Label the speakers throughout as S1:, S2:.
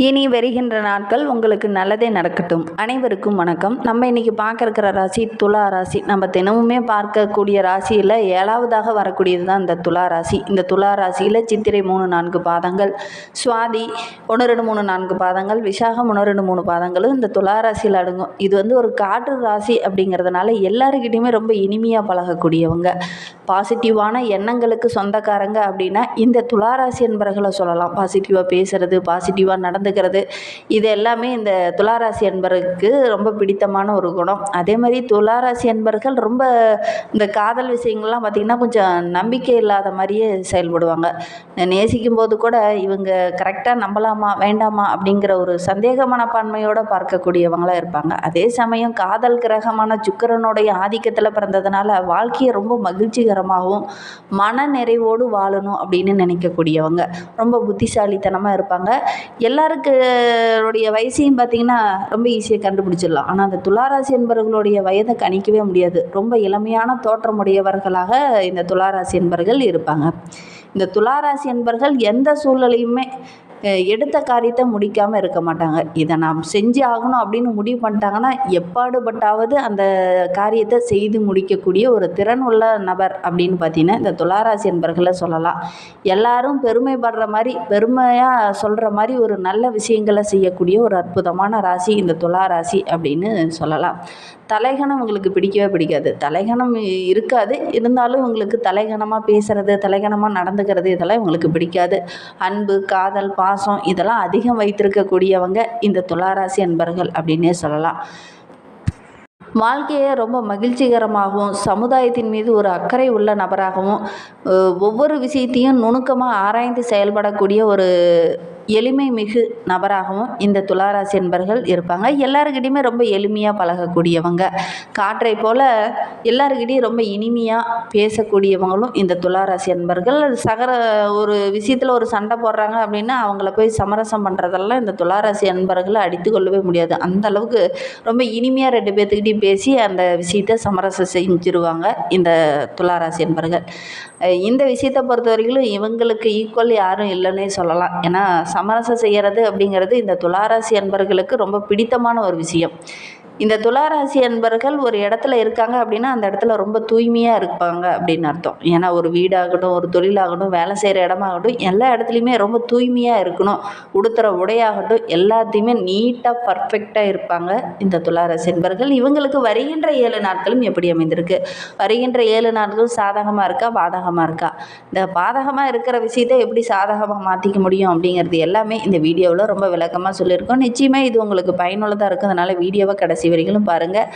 S1: இனி வருகின்ற நாட்கள் உங்களுக்கு நல்லதே நடக்கட்டும். அனைவருக்கும் வணக்கம். நம்ம இன்னைக்கு பார்க்க இருக்கிற ராசி துலா ராசி. நம்ம தினமுமே பார்க்கக்கூடிய ராசியில் ஏழாவதாக வரக்கூடியது தான் இந்த துலா ராசி. இந்த துலா ராசியில் சித்திரை மூணு நான்கு பாதங்கள் சுவாதி ஒன்று ரெண்டு மூணு நான்கு பாதங்கள் விசாகம் ஒன்று ரெண்டு மூணு பாதங்களும் இந்த துலா ராசியில் அடங்கும். இது வந்து ஒரு காற்று ராசி அப்படிங்கிறதுனால எல்லாருக்கிட்டையுமே ரொம்ப இனிமையாக பழகக்கூடியவங்க. பாசிட்டிவான எண்ணங்களுக்கு சொந்தக்காரங்க அப்படின்னா இந்த துலா ராசி என்பர்களை சொல்லலாம். பாசிட்டிவாக பேசுறது பாசிட்டிவாக நடந்துக்கிறது. இது எல்லாமே இந்த துளாராசி என்பருக்கு ரொம்ப பிடித்தமான ஒரு குணம். அதே மாதிரி துளாராசி என்பர்கள் ரொம்ப இந்த காதல் விஷயங்கள்லாம் பார்த்திங்கன்னா கொஞ்சம் நம்பிக்கை இல்லாத மாதிரியே செயல்படுவாங்க. நேசிக்கும் போது கூட இவங்க கரெக்டாக நம்பலாமா வேண்டாமா அப்படிங்கிற ஒரு சந்தேக மனப்பான்மையோடு பார்க்கக்கூடியவங்களாக இருப்பாங்க. அதே சமயம் காதல் கிரகமான சுக்கிரனுடைய ஆதிக்கத்தில் பிறந்ததுனால வாழ்க்கையை ரொம்ப மகிழ்ச்சிகரமாகவும் மன நிறைவோடு வாழணும் அப்படின்னு நினைக்கக்கூடியவங்க. ரொம்ப புத்திசாலித்தனமாக இருப்பாங்க. எல்லாருக்குடைய வயசையும் பார்த்திங்கன்னா ரொம்ப ஈஸியாக கண்டுபிடிச்சிடலாம். ஆனால் அந்த துளாராசி என்பவர்களுடைய வயதை கணிக்கவே முடியாது. ரொம்ப இளமையான தோற்றமுடையவர்களாக இந்த துளாராசி என்பர்கள் இருப்பாங்க. இந்த துளாராசி என்பர்கள் எந்த சூழ்நிலையுமே எடுத்த காரியத்தை முடிக்காமல் இருக்க மாட்டாங்க. இதை நாம் செஞ்சு ஆகணும் அப்படின்னு முடிவு பண்ணிட்டாங்கன்னா எப்பாடுபட்டாவது அந்த காரியத்தை செய்து முடிக்கக்கூடிய ஒரு திறன் உள்ள நபர் அப்படின்னு பார்த்தீங்கன்னா இந்த துளாராசி என்பர்களை சொல்லலாம். எல்லாரும் பெருமைப்படுற மாதிரி பெருமையாக சொல்கிற மாதிரி ஒரு நல்ல விஷயங்களை செய்யக்கூடிய ஒரு அற்புதமான ராசி இந்த துளாராசி அப்படின்னு சொல்லலாம். தலைகணம் இவங்களுக்கு பிடிக்கவே பிடிக்காது. தலைகணம் இருக்காது. இருந்தாலும் இவங்களுக்கு தலைகணமாக பேசுறது தலைகணமாக நடந்துக்கிறது இதெல்லாம் இவங்களுக்கு பிடிக்காது. அன்பு காதல் பாசம் இதெல்லாம் அதிகம் வைத்திருக்கக்கூடியவங்க இந்த துளாராசி அன்பர்கள் அப்படின்னே சொல்லலாம். வாழ்க்கையை ரொம்ப மகிழ்ச்சிகரமாகவும் சமுதாயத்தின் மீது ஒரு அக்கறை உள்ள நபராகவும் ஒவ்வொரு விஷயத்தையும் நுணுக்கமாக ஆராய்ந்து செயல்படக்கூடிய ஒரு எளிமை மிகு நபராகவும் இந்த துளாராசி என்பர்கள் இருப்பாங்க. எல்லாருக்கிட்டையுமே ரொம்ப எளிமையாக பழகக்கூடியவங்க. காற்றை போல் எல்லாருக்கிட்டையும் ரொம்ப இனிமையாக பேசக்கூடியவங்களும் இந்த துளாராசி என்பர்கள். சகர ஒரு விஷயத்தில் ஒரு சண்டை போடுறாங்க அப்படின்னா அவங்கள போய் சமரசம் பண்ணுறதெல்லாம் இந்த துளாராசி என்பர்களை அடித்து கொள்ளவே முடியாது. அந்த அளவுக்கு ரொம்ப இனிமையாக ரெண்டு பேர்த்துக்கிட்டையும் பேசி அந்த விஷயத்தை சமரசம் செஞ்சுருவாங்க இந்த துளாராசி என்பர்கள். இந்த விஷயத்தை பொறுத்த வரைக்கும் இவங்களுக்கு ஈக்குவல் யாரும் இல்லைன்னே சொல்லலாம். ஏன்னா சமரசம் செய்கிறது அப்படிங்கிறது இந்த துளாராசி அன்பர்களுக்கு ரொம்ப பிடித்தமான ஒரு விஷயம். இந்த துளாராசி அன்பர்கள் ஒரு இடத்துல இருக்காங்க அப்படின்னா அந்த இடத்துல ரொம்ப தூய்மையாக இருப்பாங்க அப்படின்னு அர்த்தம். ஏன்னா ஒரு வீடாகட்டும் ஒரு தொழிலாகட்டும் வேலை செய்கிற இடமாகட்டும் எல்லா இடத்துலையுமே ரொம்ப தூய்மையாக இருக்கணும். உடுத்துகிற உடையாகட்டும் எல்லாத்தையுமே நீட்டாக பர்ஃபெக்டாக இருப்பாங்க இந்த துளாராசி அன்பர்கள். இவங்களுக்கு வருகின்ற ஏழு நாட்களும் எப்படி அமைந்திருக்கு? வருகின்ற ஏழு நாட்கள் சாதகமாக இருக்கா? பாதகமாக இருக்கா? இந்த பாதகமாக இருக்கிற விஷயத்தை எப்படி சாதகமாக மாற்றிக்க முடியும் அப்படிங்கிறது எல்லாமே இந்த வீடியோவில் ரொம்ப விளக்கமாக சொல்லியிருக்கோம். நிச்சயமாக இது உங்களுக்கு பயனுள்ளதாக இருக்கும் அதனால் வீடியோவை கடைசி வரைக்கும் பாருங்கள்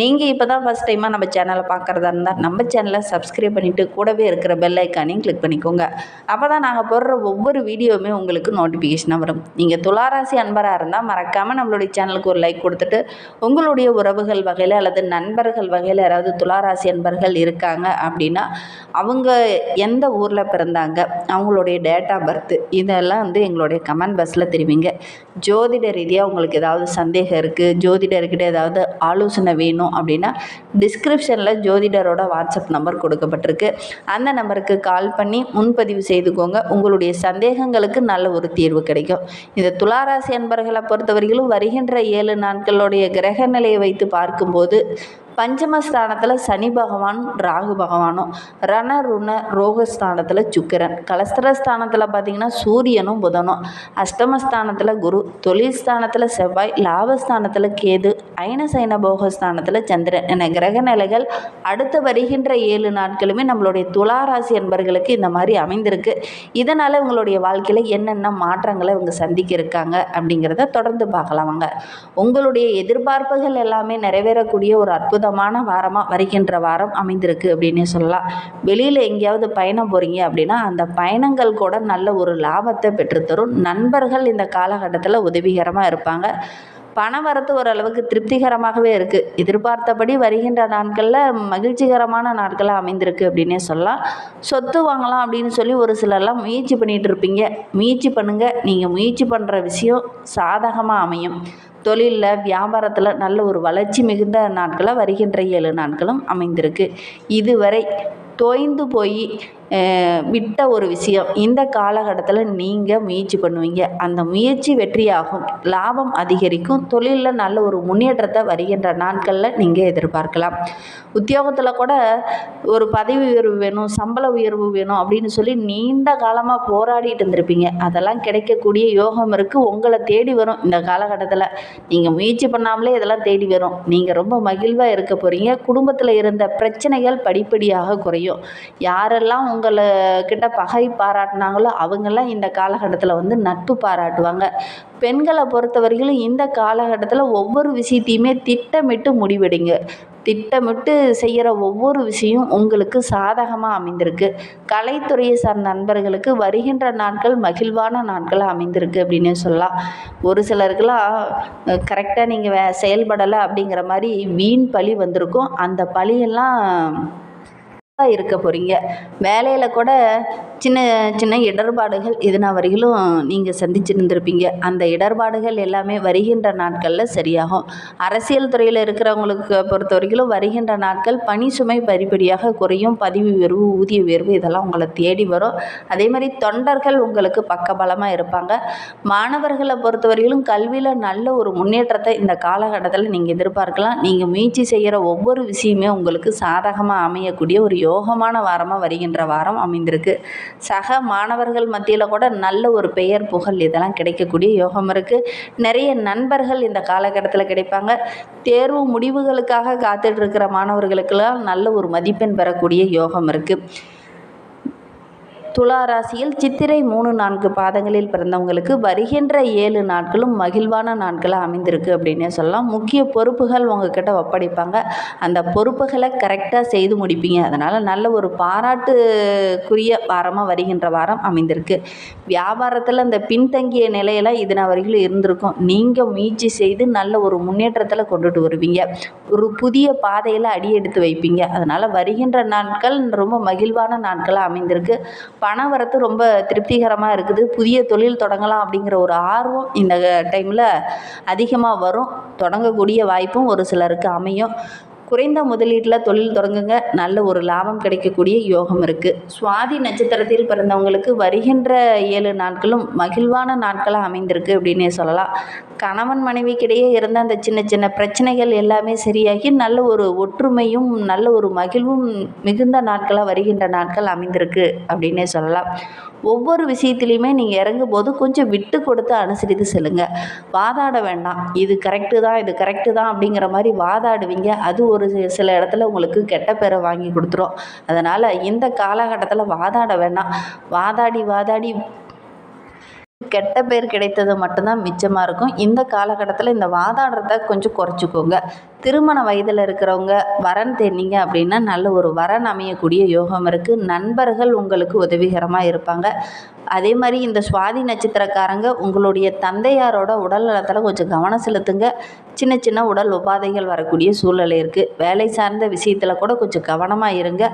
S1: நீங்கள் இப்போ தான் ஃபஸ்ட் டைமாக நம்ம சேனலை பார்க்குறதா இருந்தால் நம்ம சேனலை சப்ஸ்கிரைப் பண்ணிவிட்டு கூடவே இருக்கிற பெல் ஐக்கானையும் கிளிக் பண்ணிக்கோங்க. அப்போ தான் நாங்கள் போடுற ஒவ்வொரு வீடியோவுமே உங்களுக்கு நோட்டிஃபிகேஷனாக வரும். நீங்கள் துளாராசி அன்பராக இருந்தால் மறக்காமல் நம்மளுடைய சேனலுக்கு ஒரு லைக் கொடுத்துட்டு உங்களுடைய உறவுகள் வகையில் அல்லது நண்பர்கள் வகையில் யாராவது துளாராசி அன்பர்கள் இருக்காங்க அப்படின்னா அவங்க எந்த ஊரில் பிறந்தாங்க அவங்களுடைய டேட் ஆஃப் பர்த் இதெல்லாம் வந்து எங்களுடைய கமெண்ட் பாக்ஸில் தெரிவிங்க. ஜோதிட ரீதியாக உங்களுக்கு ஏதாவது சந்தேகம் இருக்குது ஜோதிடர்கிட்ட ஏதாவது ஆலோசனை வேணும் அப்படின்னா டிஸ்கிரிப்ஷனில் ஜோதிடரோட வாட்ஸ்அப் நம்பர் கொடுக்கப்பட்டிருக்கு. அந்த நம்பருக்கு கால் பண்ணி முன்பதிவு செய்துக்கோங்க. உங்களுடைய சந்தேகங்களுக்கு நல்ல ஒரு தீர்வு கிடைக்கும். இந்த துளாராசி அன்பர்களை பொறுத்தவரையிலும் வருகின்ற ஏழு நாட்களுடைய கிரக நிலையை வைத்து பார்க்கும்போது பஞ்சமஸ்தானத்தில் சனி பகவான் ராகு பகவானும் ரண ருண ரோகஸ்தானத்தில் சுக்கிரன். கலஸ்திரஸ்தானத்தில் பார்த்தீங்கன்னா சூரியனும் புதனும். அஷ்டமஸ்தானத்தில் குரு தொழில் ஸ்தானத்தில் செவ்வாய் லாபஸ்தானத்தில் கேது ஐனசைன போகஸ்தானத்தில் சந்திரன். என கிரக நிலைகள் அடுத்து வருகின்ற ஏழு நாட்களுமே நம்மளுடைய துளாராசி என்பர்களுக்கு இந்த மாதிரி அமைந்திருக்கு. இதனால் உங்களுடைய வாழ்க்கையில் என்னென்ன மாற்றங்களை இவங்க சந்திக்க இருக்காங்க அப்படிங்கிறத தொடர்ந்து பார்க்கலாம் வாங்க உங்களுடைய எதிர்பார்ப்புகள் எல்லாமே நிறைவேறக்கூடிய ஒரு அற்புதம் அற்புதமான வாரமாக வருகின்ற வாரம் அமைந்திருக்கு அப்படின்னே சொல்லலாம். வெளியில் எங்கேயாவது பயணம் போகிறீங்க அப்படின்னா அந்த பயணங்கள் கூட நல்ல ஒரு லாபத்தை பெற்றுத்தரும். நண்பர்கள் இந்த காலகட்டத்தில் உதவிகரமாக இருப்பாங்க. பண வரத்து ஓரளவுக்கு திருப்திகரமாகவே இருக்குது எதிர்பார்த்தபடி வருகின்ற நாட்களில் மகிழ்ச்சிகரமான நாட்களாக அமைந்திருக்கு அப்படின்னே சொல்லலாம். சொத்து வாங்கலாம் அப்படின்னு சொல்லி ஒரு சிலர்லாம் முயற்சி பண்ணிகிட்டு இருப்பீங்க. முயற்சி பண்ணுங்கள் நீங்கள் முயற்சி பண்ணுற விஷயம் சாதகமாக அமையும். தொழிலில் வியாபாரத்தில் நல்ல ஒரு வளர்ச்சி மிகுந்த நாட்களாக வருகின்ற ஏழு நாட்களும் அமைந்திருக்கு. இதுவரை தோய்ந்து போய் விட்ட ஒரு விஷயம். இந்த காலகட்டத்தில் நீங்கள் முயற்சி பண்ணுவீங்க. அந்த முயற்சி வெற்றியாகும். லாபம் அதிகரிக்கும். தொழிலில் நல்ல ஒரு முன்னேற்றத்தை வருகின்ற நாட்களில் நீங்கள் எதிர்பார்க்கலாம். உத்தியோகத்தில் கூட ஒரு பதவி உயர்வு வேணும் சம்பள உயர்வு வேணும் அப்படின்னு சொல்லி நீண்ட காலமாக போராடிட்டு இருந்திருப்பீங்க. அதெல்லாம் கிடைக்கக்கூடிய யோகம் இருக்குது உங்களை தேடி வரும் இந்த காலகட்டத்தில். நீங்கள் முயற்சி பண்ணாமலே இதெல்லாம் தேடி வரும். நீங்கள் ரொம்ப மகிழ்வாக இருக்க போகிறீங்க குடும்பத்தில் இருந்த பிரச்சனைகள் படிப்படியாக குறையும். யாரெல்லாம் உங்களை கிட்ட பகை பாராட்டினாங்களோ அவங்கெல்லாம் இந்த காலகட்டத்தில் வந்து நட்பு பாராட்டுவாங்க. பெண்களை பொறுத்தவரையிலும் இந்த காலகட்டத்தில் ஒவ்வொரு விஷயத்தையுமே திட்டமிட்டு முடிவெடுங்க. திட்டமிட்டு செய்கிற ஒவ்வொரு விஷயம் உங்களுக்கு சாதகமாக அமைந்திருக்கு. கலைத்துறையை சார்ந்த நண்பர்களுக்கு வருகின்ற நாட்கள் மகிழ்வான நாட்களாக அமைந்திருக்கு அப்படின்னு சொல்லலாம். ஒரு சிலருக்கெல்லாம் கரெக்டாக நீங்கள் வே செயல்படலை அப்படிங்கிற மாதிரி வீண் பழி வந்திருக்கும். அந்த பழியெல்லாம் இருக்க போகிறீங்க வேலையில் கூட சின்ன சின்ன இடர்பாடுகள் இதனால் வரையிலும் நீங்கள் சந்திச்சிருந்திருப்பீங்க. அந்த இடர்பாடுகள் எல்லாமே வருகின்ற நாட்களில் சரியாகும். அரசியல் துறையில் இருக்கிறவங்களுக்கு பொறுத்த வரைக்கும் வருகின்ற நாட்கள் பணி சுமை படிப்படியாக குறையும். பதவி உயர்வு ஊதிய உயர்வு இதெல்லாம் உங்களை தேடி வரும். அதே மாதிரி தொண்டர்கள் உங்களுக்கு பக்கபலமாக இருப்பாங்க. மாணவர்களை பொறுத்தவரையிலும் கல்வியில் நல்ல ஒரு முன்னேற்றத்தை இந்த காலகட்டத்தில் நீங்கள் எதிர்பார்க்கலாம். நீங்கள் முயற்சி செய்கிற ஒவ்வொரு விஷயமே உங்களுக்கு சாதகமாக அமையக்கூடிய ஒரு யோகமான வாரமாக வருகின்ற வாரம் அமைந்திருக்கு. சக மாணவர்கள் மத்தியில் கூட நல்ல ஒரு பெயர் புகழ் இதெல்லாம் கிடைக்கக்கூடிய யோகம் இருக்குது நிறைய நண்பர்கள் இந்த காலகட்டத்தில் கிடைப்பாங்க. தேர்வு முடிவுகளுக்காக காத்துட்ருக்கிற மாணவர்களுக்கெல்லாம் நல்ல ஒரு மதிப்பெண் பெறக்கூடிய யோகம் இருக்குது துலா ராசியில் சித்திரை மூணு நான்கு பாதங்களில் பிறந்தவங்களுக்கு வருகின்ற ஏழு நாட்களும் மகிழ்வான நாட்களாக அமைந்திருக்கு அப்படின்னே சொல்லலாம். முக்கிய பொறுப்புகள் உங்ககிட்ட ஒப்படைப்பாங்க. அந்த பொறுப்புகளை கரெக்டாக செய்து முடிப்பீங்க. அதனால் நல்ல ஒரு பாராட்டுக்குரிய வாரமாக வருகின்ற வாரம் அமைந்திருக்கு. வியாபாரத்தில் அந்த பின்தங்கிய நிலையெல்லாம் இதன வரைக்கும் இருந்திருக்கும். நீங்கள் முயற்சி செய்து நல்ல ஒரு முன்னேற்றத்தில் கொண்டுட்டு வருவீங்க. ஒரு புதிய பாதையில் அடி எடுத்து வைப்பீங்க. அதனால் வருகின்ற நாட்கள் ரொம்ப மகிழ்வான நாட்களாக அமைந்திருக்கு. பணவரத்து ரொம்ப திருப்திகரமாக இருக்குது. புதிய தொழில் தொடங்கலாம் அப்படிங்கிற ஒரு ஆர்வம் இந்த டைமில் அதிகமாக வரும். தொடங்கக்கூடிய வாய்ப்பும் ஒரு சிலருக்கு அமையும். குறைந்த முதலீட்டில் தொழில் தொடங்குங்க. நல்ல ஒரு லாபம் கிடைக்கக்கூடிய யோகம் இருக்குது சுவாதி நட்சத்திரத்தில் பிறந்தவங்களுக்கு வருகின்ற ஏழு நாட்களும் மகிழ்வான நாட்களாக அமைந்திருக்கு அப்படின்னே சொல்லலாம். கணவன் மனைவிக்கிடையே இருந்த அந்த சின்ன சின்ன பிரச்சனைகள் எல்லாமே சரியாகி நல்ல ஒரு ஒற்றுமையும் நல்ல ஒரு மகிழ்வும் மிகுந்த நாட்களாக வருகின்ற நாட்கள் அமைந்திருக்கு அப்படின்னே சொல்லலாம். ஒவ்வொரு விஷயத்துலையுமே நீங்கள் இறங்கும் போது கொஞ்சம் விட்டு கொடுத்து அனுசரித்து செல்லுங்கள் வாதாட வேண்டாம். இது கரெக்டு தான் இது கரெக்டு தான் அப்படிங்கிற மாதிரி வாதாடுவீங்க. அது ஒரு சில இடத்துல உங்களுக்கு கெட்ட பேரை வாங்கி கொடுத்துரும். அதனால் இந்த காலகட்டத்தில் வாதாட வேண்டாம். வாதாடி வாதாடி கெட்ட பேர் கிடைத்தது மட்டும்தான் மிச்சமாக இருக்கும். இந்த காலகட்டத்தில் இந்த வாதாடுறத கொஞ்சம் குறைச்சிக்கோங்க. திருமண வயதில் இருக்கிறவங்க வரன் தேடினீங்க அப்படின்னா நல்ல ஒரு வரன் அமையக்கூடிய யோகம் இருக்குது நண்பர்கள் உங்களுக்கு உதவிகரமாக இருப்பாங்க. அதே மாதிரி இந்த சுவாதி நட்சத்திரக்காரங்க உங்களுடைய தந்தையாரோட உடல் நலத்தில் கொஞ்சம் கவனம் செலுத்துங்க. சின்ன சின்ன உடல் உபாதைகள் வரக்கூடிய சூழ்நிலை இருக்குது வேலை சார்ந்த விஷயத்தில் கூட கொஞ்சம் கவனமாக இருங்க.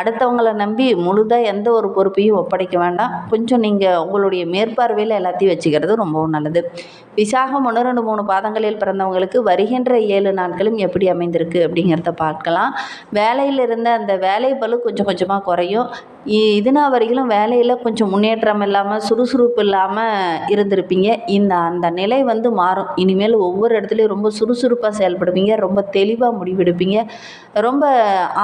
S1: அடுத்தவங்கள நம்பி முழுதாக எந்த ஒரு பொறுப்பையும் ஒப்படைக்க வேண்டாம். கொஞ்சம் நீங்கள் உங்களுடைய மேற்பார்வையில் எல்லாத்தையும் வச்சுக்கிறது ரொம்பவும் நல்லது. விசாகம் ஒன்று ரெண்டு மூணு பாதங்களில் பிறந்தவங்களுக்கு வருகின்ற ஏழு நாட்களும் எப்படி அமைந்திருக்கு அப்படிங்கிறத பார்க்கலாம். வேலையில் இருந்த அந்த வேலை பலு கொஞ்சம் கொஞ்சமாக குறையும். இதுனா வரையிலும் வேலையில் கொஞ்சம் முன்னேற்றம் இல்லாமல் சுறுசுறுப்பு இல்லாமல் இருந்திருப்பீங்க. இந்த அந்த நிலை வந்து மாறும். இனிமேல் ஒவ்வொரு இடத்துலையும் ரொம்ப சுறுசுறுப்பாக செயல்படுவீங்க. ரொம்ப தெளிவாக முடிவெடுப்பீங்க. ரொம்ப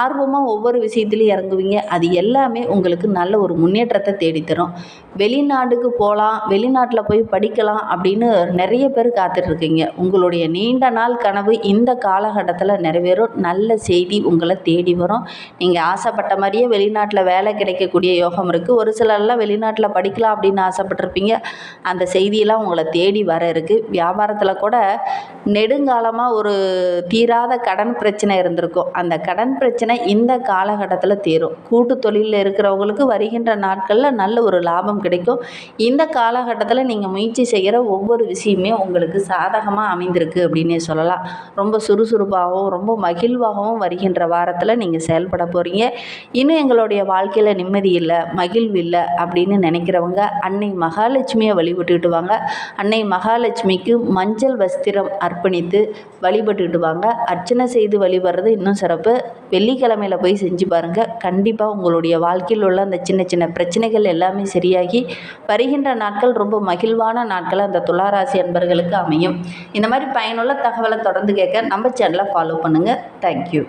S1: ஆர்வமாக ஒவ்வொரு விஷயத்துலையும் இறங்குவீங்க. அது எல்லாமே உங்களுக்கு நல்ல ஒரு முன்னேற்றத்தை தேடித்தரும். வெளிநாட்டுக்கு போகலாம் வெளிநாட்டில் போய் படிக்கலாம் அப்படின்னு நிறைய பேர் காத்துட்ருக்கீங்க. உங்களுடைய நீண்ட நாள் கனவு இந்த காலகட்டத்தில் நிறைவேறும். நல்ல செய்தி உங்களை தேடி வரும். நீங்கள் ஆசைப்பட்ட மாதிரியே வெளிநாட்டில் வேலை கிடைக்கக்கூடிய யோகம் இருக்குது ஒரு சிலர்லாம் வெளிநாட்டில் படிக்கலாம் அப்படின்னு ஆசைப்பட்டிருப்பீங்க. அந்த செய்தியெல்லாம் உங்களை தேடி வர இருக்குது வியாபாரத்தில் கூட நெடுங்காலமாக ஒரு தீராத கடன் பிரச்சனை இருந்திருக்கும். அந்த கடன் பிரச்சனை இந்த காலகட்டத்தில் தீரும். கூட்டு தொழிலில் இருக்கிறவங்களுக்கு வருகின்ற நாட்களில் நல்ல ஒரு லாபம் கிடைக்கும். இந்த காலகட்டத்தில் நீங்கள் முயற்சி செய்கிற ஒவ்வொரு விஷயமே உங்களுக்கு சாதகமாக அமைந்திருக்கு அப்படின்னே சொல்லலாம். ரொம்ப சுறுசுறுப்பாகவும் ரொம்ப மகிழ்வாகவும் வருகின்ற வாரத்தில் நீங்கள் செயல்பட போகிறீங்க இன்னும் எங்களுடைய வாழ்க்கையில் நிம்மதி இல்லை மகிழ்வு இல்லை அப்படின்னு நினைக்கிறவங்க அன்னை மகாலட்சுமியை வழிபட்டுக்கிட்டு வாங்க. அன்னை மகாலட்சுமிக்கு மஞ்சள் வஸ்திரம் அர்ப்பணித்து வழிபட்டுக்கிட்டு வாங்க. அர்ச்சனை செய்து வழிபடுறது இன்னும் சிறப்பு. வெள்ளிக்கிழமையில் போய் செஞ்சு பாருங்கள் கண்டிப்பாக உங்களுடைய வாழ்க்கையில் உள்ள அந்த சின்ன சின்ன பிரச்சனைகள் எல்லாமே சரியாகி வருகின்ற நாட்கள் ரொம்ப ரொம்ப மகிழ்வான நாட்கள் அந்த துளாராசி அன்பர்களுக்கு அமையும். இந்த மாதிரி பயனுள்ள தகவலை தொடர்ந்து கேட்க நம்ம சேனலை ஃபாலோ பண்ணுங்கள் தேங்க்யூ